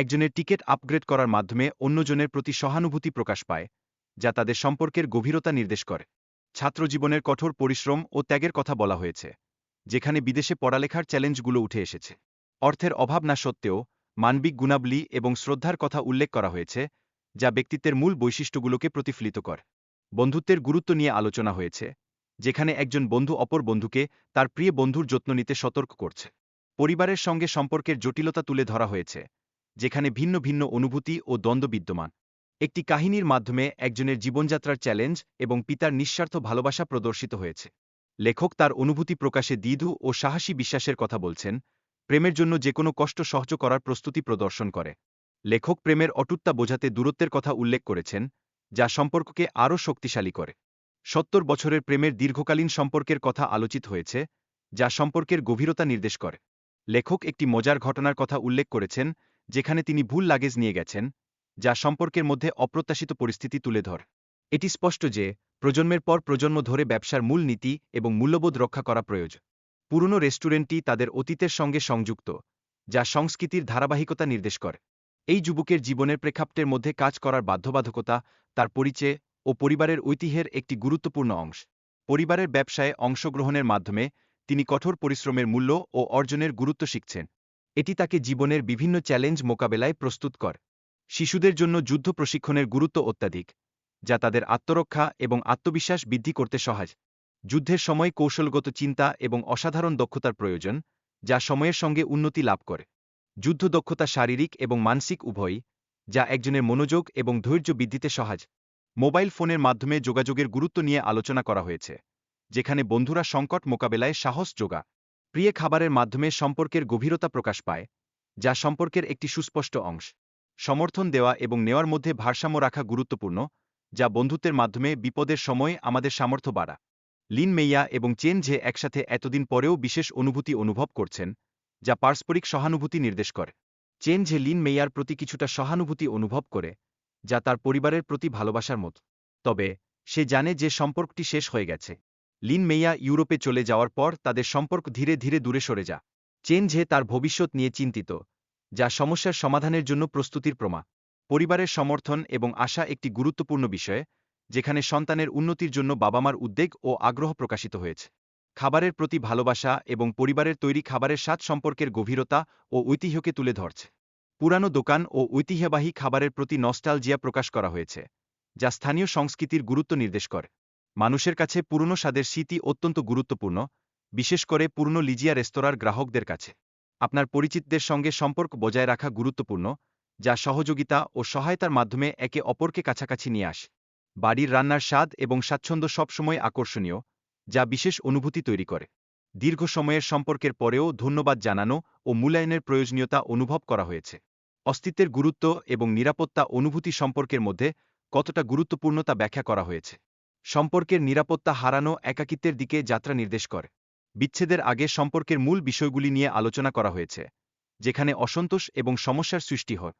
একজনের ticket upgrade করার মাধ্যমে অন্যজনের প্রতি সহানুভূতি প্রকাশ পায়, যা তাদের সম্পর্কের গভীরতা নির্দেশ করে। ছাত্রজীবনের কঠোর পরিশ্রম ও ত্যাগের কথা বলা হয়েছে, যেখানে বিদেশে পড়ালেখার চ্যালেঞ্জগুলো উঠে এসেছে। অর্থের অভাব না সত্ত্বেও মানবিক গুণাবলী এবং শ্রদ্ধার কথা উল্লেখ করা হয়েছে, যা ব্যক্তিত্বের মূল বৈশিষ্ট্যগুলোকে প্রতিফলিত করে। বন্ধুত্বের গুরুত্ব নিয়ে আলোচনা হয়েছে, যেখানে একজন বন্ধু অপর বন্ধুকে তার প্রিয় বন্ধুর যত্ন নিতে সতর্ক করছে। পরিবারের সঙ্গে সম্পর্কের জটিলতা তুলে ধরা হয়েছে যেখানে ভিন্ন ভিন্ন অনুভূতি ও দ্বন্দ্ব বিদ্যমান। একটি কাহিনীর মাধ্যমে একজনের জীবনযাত্রার চ্যালেঞ্জ এবং পিতার নিঃস্বার্থ ভালোবাসা প্রদর্শিত হয়েছে। লেখক তার অনুভূতি প্রকাশে দ্বিধু ও সাহসী বিশ্বাসের কথা বলছেন, প্রেমের জন্য যে কোনো কষ্ট সহ্য করার প্রস্তুতি প্রদর্শন করে। লেখক প্রেমের অটুত্তা বোঝাতে দূরত্বের কথা উল্লেখ করেছেন, যা সম্পর্ককে আরও শক্তিশালী করে। সত্তর বছরের প্রেমের দীর্ঘকালীন সম্পর্কের কথা আলোচিত হয়েছে, যা সম্পর্কের গভীরতা নির্দেশ করে। লেখক একটি মজার ঘটনার কথা উল্লেখ করেছেন যেখানে তিনি ভুল লাগেজ নিয়ে গেছেন, যা সম্পর্কের মধ্যে অপ্রত্যাশিত পরিস্থিতি তুলে ধর। এটি স্পষ্ট যে, প্রজন্মের পর প্রজন্ম ধরে ব্যবসার মূল নীতি এবং মূল্যবোধ রক্ষা করা প্রয়োজন পুরনো রেস্টুরেন্টটি তাদের অতীতের সঙ্গে সংযুক্ত, যা সংস্কৃতির ধারাবাহিকতা নির্দেশ করে। এই যুবকের জীবনের প্রেক্ষাপটের মধ্যে কাজ করার বাধ্যবাধকতা, তার পরিচয় ও পরিবারের ঐতিহ্যের একটি গুরুত্বপূর্ণ অংশ। পরিবারের ব্যবসায় অংশগ্রহণের মাধ্যমে তিনি কঠোর পরিশ্রমের মূল্য ও অর্জনের গুরুত্ব শিখছেন। এটি তাকে জীবনের বিভিন্ন চ্যালেঞ্জ মোকাবেলায় প্রস্তুত কর। শিশুদের জন্য যুদ্ধ প্রশিক্ষণের গুরুত্ব অত্যাধিক, যা তাদের আত্মরক্ষা এবং আত্মবিশ্বাস বৃদ্ধি করতে সহজ যুদ্ধের সময় কৌশলগত চিন্তা এবং অসাধারণ দক্ষতার প্রয়োজন, যা সময়ের সঙ্গে উন্নতি লাভ করে। যুদ্ধ দক্ষতা শারীরিক এবং মানসিক উভয়ই, যা একজনের মনোযোগ এবং ধৈর্য বৃদ্ধিতে সহজ মোবাইল ফোনের মাধ্যমে যোগাযোগের গুরুত্ব নিয়ে আলোচনা করা হয়েছে, যেখানে বন্ধুরা সংকট মোকাবেলায় সাহস যোগা প্রিয় খাবারের মাধ্যমে সম্পর্কের গভীরতা প্রকাশ পায়, যা সম্পর্কের একটি সুস্পষ্ট অংশ। সমর্থন দেওয়া এবং নেওয়ার মধ্যে ভারসাম্য রাখা গুরুত্বপূর্ণ, যা বন্ধুত্বের মাধ্যমে বিপদের সময়ে আমাদের সামর্থ্য বাড়া লিন মেইয়া এবং চেন যে একসাথে এতদিন পরেও বিশেষ অনুভূতি অনুভব করছেন, যা পারস্পরিক সহানুভূতি নির্দেশ করে। চেন যে লিন মেইয়ার প্রতি কিছুটা সহানুভূতি অনুভব করে, যা তার পরিবারের প্রতি ভালোবাসার মতো। তবে, সে জানে যে সম্পর্কটি শেষ হয়ে গেছে। লিন মেইয়া ইউরোপে চলে যাওয়ার পর তাদের সম্পর্ক ধীরে ধীরে দূরে সরে যা চেন যে তার ভবিষ্যৎ নিয়ে চিন্তিত, যা সমস্যার সমাধানের জন্য প্রস্তুতির প্রমা পরিবারের সমর্থন এবং আশা একটি গুরুত্বপূর্ণ বিষয়, যেখানে সন্তানের উন্নতির জন্য বাবা মার উদ্বেগ ও আগ্রহ প্রকাশিত হয়েছে। খাবারের প্রতি ভালোবাসা এবং পরিবারের তৈরি খাবারের স্বাদ সম্পর্কের গভীরতা ও ঐতিহ্যকে তুলে ধরছে। পুরানো দোকান ও ঐতিহ্যবাহী খাবারের প্রতি নস্টালজিয়া প্রকাশ করা হয়েছে, যা স্থানীয় সংস্কৃতির গুরুত্ব নির্দেশ করে। মানুষের কাছে পুরনো স্বাদের স্মৃতি অত্যন্ত গুরুত্বপূর্ণ, বিশেষ করে পুরনো লিজিয়া রেস্তোরাঁর গ্রাহকদের কাছে। আপনার পরিচিতদের সঙ্গে সম্পর্ক বজায় রাখা গুরুত্বপূর্ণ, যা সহযোগিতা ও সহায়তার মাধ্যমে একে অপরকে কাছাকাছি নিয়ে আসে। বাড়ির রান্নার স্বাদ এবং স্বাচ্ছন্দ্য সবসময় আকর্ষণীয়, যা বিশেষ অনুভূতি তৈরি করে। দীর্ঘ সময়ের সম্পর্কের পরেও ধন্যবাদ জানানো ও মূল্যায়নের প্রয়োজনীয়তা অনুভব করা হয়েছে। অস্তিত্বের গুরুত্ব এবং নিরাপত্তা অনুভূতি সম্পর্কের মধ্যে কতটা গুরুত্বপূর্ণতা ব্যাখ্যা করা হয়েছে। সম্পর্কের নিরাপত্তা হারানো একাকিত্বের দিকে যাত্রা নির্দেশ করে। বিচ্ছেদের আগে সম্পর্কের মূল বিষয়গুলি নিয়ে আলোচনা করা হয়েছে, যেখানে অসন্তোষ এবং সমস্যার সৃষ্টি হয়।